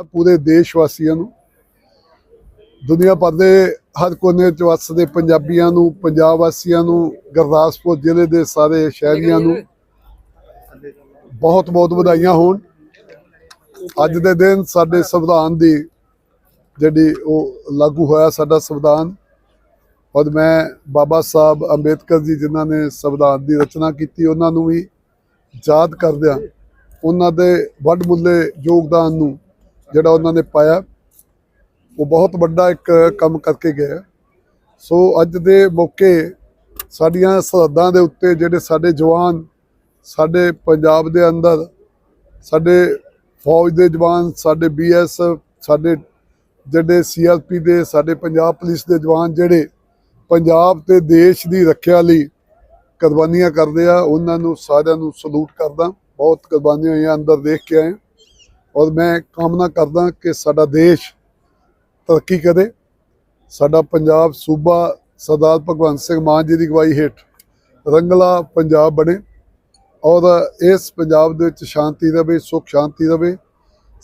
ਪੂਰੇ ਦੇਸ਼ ਵਾਸੀਆਂ ਨੂੰ। ਦੁਨੀਆ ਭਰ ਦੇ ਹਰ ਕੋਨੇ 'ਚ ਵੱਸਦੇ ਪੰਜਾਬੀਆਂ ਨੂੰ, ਪੰਜਾਬ ਵਾਸੀਆਂ ਨੂੰ, ਗੁਰਦਾਸਪੁਰ ਜ਼ਿਲ੍ਹੇ ਦੇ ਸਾਰੇ ਸ਼ਹਿਰੀਆਂ ਨੂੰ ਬਹੁਤ ਬਹੁਤ ਵਧਾਈਆਂ ਹੋਣ। ਅੱਜ ਦੇ ਦਿਨ ਸਾਡੇ ਸੰਵਿਧਾਨ ਦੀ ਜਿਹੜੀ ਉਹ ਲਾਗੂ ਹੋਇਆ ਸਾਡਾ ਸੰਵਿਧਾਨ, ਔਰ ਮੈਂ ਬਾਬਾ ਸਾਹਿਬ ਅੰਬੇਦਕਰ ਜੀ ਜਿਨ੍ਹਾਂ ਨੇ ਸੰਵਿਧਾਨ ਦੀ ਰਚਨਾ ਕੀਤੀ, ਉਹਨਾਂ ਨੂੰ ਵੀ ਯਾਦ ਕਰਦਿਆਂ ਉਹਨਾਂ ਦੇ ਵੱਡ ਮੁੱਲੇ ਯੋਗਦਾਨ ਨੂੰ ਜਿਹੜਾ ਉਹਨਾਂ ਨੇ ਪਾਇਆ, ਉਹ ਬਹੁਤ ਵੱਡਾ ਇੱਕ ਕੰਮ ਕਰਕੇ ਗਿਆ ਸੋ ਅੱਜ ਦੇ ਮੌਕੇ ਸਾਡੀਆਂ ਸਰਹੱਦਾਂ ਦੇ ਉੱਤੇ ਜਿਹੜੇ ਸਾਡੇ ਜਵਾਨ, ਸਾਡੇ ਪੰਜਾਬ ਦੇ ਅੰਦਰ, ਸਾਡੇ ਫੌਜ ਦੇ ਜਵਾਨ, ਸਾਡੇ ਬੀਐਸਐਫ ਸਾਡੇ ਜਿਹੜੇ ਸੀਆਰਪੀ ਦੇ, ਸਾਡੇ ਪੰਜਾਬ ਪੁਲਿਸ ਦੇ ਜਵਾਨ ਜਿਹੜੇ ਪੰਜਾਬ ਤੇ ਦੇਸ਼ ਦੀ ਰੱਖਿਆ ਲਈ ਕੁਰਬਾਨੀਆਂ ਕਰਦੇ ਆ, ਉਹਨਾਂ ਨੂੰ ਸਾਰਿਆਂ ਨੂੰ ਸਲੂਟ ਕਰਦਾ। ਬਹੁਤ ਕੁਰਬਾਨੀਆਂ ਹੋਈਆਂ ਅੰਦਰ ਦੇਖ ਕੇ ਆਏ। ਔਰ ਮੈਂ ਕਾਮਨਾ ਕਰਦਾ ਕਿ ਸਾਡਾ ਦੇਸ਼ ਤਰੱਕੀ ਕਰੇ। ਸਾਡਾ ਪੰਜਾਬ ਸੂਬਾ ਸਰਦਾਰ ਭਗਵੰਤ ਸਿੰਘ ਮਾਨ ਜੀ ਦੀ ਅਗਵਾਈ ਹੇਠ ਰੰਗਲਾ ਪੰਜਾਬ ਬਣੇ ਔਰ ਇਸ ਪੰਜਾਬ ਦੇ ਵਿੱਚ ਸ਼ਾਂਤੀ ਰਵੇ, ਸੁਖ ਸ਼ਾਂਤੀ ਰਵੇ।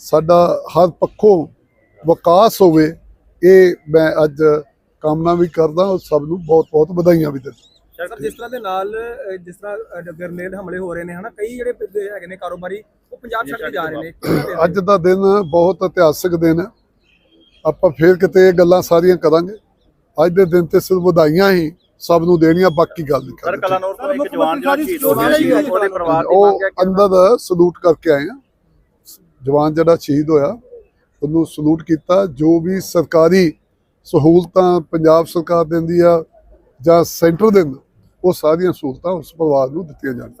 ਸਾਡਾ ਹਰ ਪੱਖੋਂ ਵਿਕਾਸ ਹੋਵੇ, ਇਹ ਮੈਂ ਅੱਜ ਕਾਮਨਾ ਵੀ ਕਰਦਾ ਔਰ ਸਭ ਨੂੰ ਬਹੁਤ ਬਹੁਤ ਵਧਾਈਆਂ ਵੀ ਦਿੰਦਾ। ਸਰ ਜਿਸ ਤਰ੍ਹਾਂ ਦੇ ਨਾਲ ਅਹ, ਜਿਸ ਤਰ੍ਹਾਂ ਗ੍ਰਨੇਡ ਹਮਲੇ ਹੋ ਰਹੇ ਨੇ ਹਨਾ ਕਈ ਜਿਹੜੇ ਪ- ਹੈਗੇ ਨੇ ਕਾਰੋਬਾਰੀ ਉਹ ਪੰਜਾਬ ਛੱਡ ਕੇ ਜਾ ਰਹੇ ਨੇ ਦੇ ਅੱਜ ਦਾ ਦਿਨ ਬਹੁਤ ਇਤਿਹਾਸਕ ਦਿਨ ਹੈ। ਆਪਾਂ ਫੇਰ ਕਿਤੇ ਇਹ ਗੱਲਾਂ ਸਾਰੀਆਂ ਕਰਾਂਗੇ। ਅੱਜ ਦੇ ਦਿਨ ਤੇ ਸਿਰਫ ਵਧਾਈਆਂ ਹੀ ਸਭ ਨੂੰ ਦੇਣੀਆਂ ਬਾਕੀ ਗੱਲ ਨਹੀਂ ਸਰ ਕਰਨੀ। ਕਲਾਨੌਰ ਤੋਂ ਇੱਕ ਜਵਾਨ ਜਿਹੜਾ ਸ਼ਹੀਦ ਹੋ ਗਿਆ ਸੀ ਉਹਦੇ ਪਰਿਵਾਰ ਦੀ ਉਹ ਮੰਗ ਹੈ ਕਿ ਅੰਦਰ ਸਲੂਟ ਕਰਕੇ ਆਏ ਆ। ਜਵਾਨ ਜਿਹੜਾ ਸ਼ਹੀਦ ਹੋਇਆ ਉਹਨੂੰ ਸਲੂਟ ਕੀਤਾ। ਜੋ ਵੀ ਸਰਕਾਰੀ ਸਹੂਲਤਾਂ ਪੰਜਾਬ ਸਰਕਾਰ ਦਿੰਦੀ ਆ ਜਾਂ ਸੈਂਟਰ ਦਿੰਦਾ ਉਹ ਸਾਰੀਆਂ ਸਹੂਲਤਾਂ ਉਸ ਪਰਿਵਾਰ ਨੂੰ ਦਿੱਤੀਆਂ ਜਾਣ।